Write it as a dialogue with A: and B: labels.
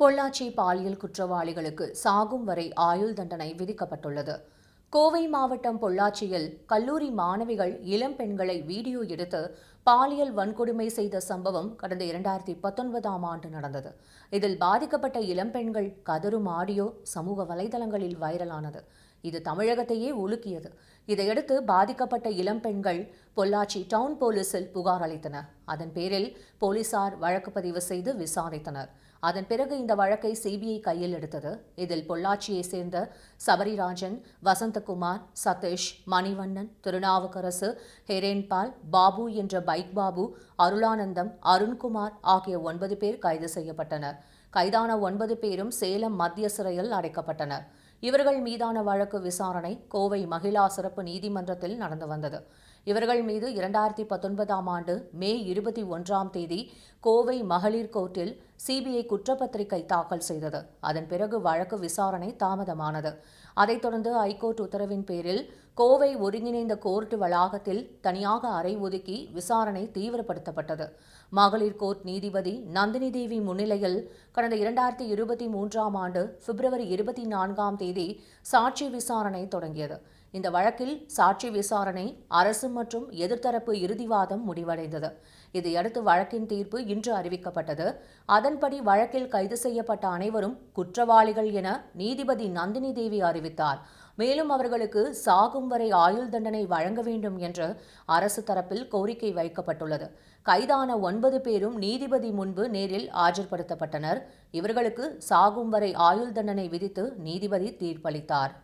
A: பொள்ளாச்சி பாலியல் குற்றவாளிகளுக்கு சாகும் வரை ஆயுள் தண்டனை விதிக்கப்பட்டுள்ளது. கோவை மாவட்டம் பொள்ளாச்சியில் கல்லூரி மாணவிகள் இளம் பெண்களை வீடியோ எடுத்து பாலியல் வன்கொடுமை செய்த சம்பவம் கடந்த இரண்டாயிரத்தி பத்தொன்பதாம் ஆண்டு நடந்தது. இதில் பாதிக்கப்பட்ட இளம்பெண்கள் கதரும் ஆடியோ சமூக வலைதளங்களில் வைரலானது. இது தமிழகத்தையே உலுக்கியது. இதையடுத்து பாதிக்கப்பட்ட இளம்பெண்கள் பொள்ளாச்சி டவுன் போலீசில் புகார் அளித்தனர். அதன் பேரில் போலீசார் வழக்கு பதிவு செய்து விசாரித்தனர். அதன் பிறகு இந்த வழக்கை சிபிஐ கையில் எடுத்தது. இதில் பொள்ளாச்சியை சேர்ந்த சபரிராஜன் வசந்தகுமார் சதீஷ் மணிவண்ணன் திருநாவுக்கரசு ஹெரேன்பால் பாபு என்ற பைக் பாபு அருளானந்தம் அருண்குமார் ஆகிய ஒன்பது பேர் கைது செய்யப்பட்டனர். கைதான ஒன்பது பேரும் சேலம் மத்திய சிறையில் அடைக்கப்பட்டனர். இவர்கள் மீதான வழக்கு விசாரணை கோவை மகிழா சிறப்பு நீதிமன்றத்தில் நடந்து வந்தது. இவர்கள் மீது இரண்டாயிரத்தி பத்தொன்பதாம் ஆண்டு மே இருபத்தி ஒன்றாம் தேதி கோவை மகளிர் கோர்ட்டில் சிபிஐ குற்றப்பத்திரிகை தாக்கல் செய்தது. அதன் பிறகு வழக்கு விசாரணை தாமதமானது. அதைத் தொடர்ந்து ஐகோர்ட் உத்தரவின் பேரில் கோவை ஒருங்கிணைந்த கோர்ட் வளாகத்தில் தனியாக அறை ஒதுக்கி விசாரணை தீவிரப்படுத்தப்பட்டது. மகளிர் கோர்ட் நீதிபதி நந்தினி தேவி முன்னிலையில் கடந்த இரண்டாயிரத்தி இருபத்தி மூன்றாம் ஆண்டு பிப்ரவரி இருபத்தி நான்காம் தேதி சாட்சி விசாரணை தொடங்கியது. இந்த வழக்கில் சாட்சி விசாரணை அரசு மற்றும் எதிர்த்தரப்பு இறுதிவாதம் முடிவடைந்தது. இதையடுத்து வழக்கின் தீர்ப்பு இன்று அறிவிக்கப்பட்டது. அதன்படி வழக்கில் கைது செய்யப்பட்ட அனைவரும் குற்றவாளிகள் என நீதிபதி நந்தினி தேவி அறிவித்தார். மேலும் அவர்களுக்கு சாகும் வரை ஆயுள் தண்டனை வழங்க வேண்டும் என்று அரசு தரப்பில் கோரிக்கை வைக்கப்பட்டுள்ளது. கைதான ஒன்பது பேரும் நீதிபதி முன்பு நேரில் ஆஜர்படுத்தப்பட்டனர். இவர்களுக்கு சாகும் வரை ஆயுள் தண்டனை விதித்து நீதிபதி தீர்ப்பளித்தார்.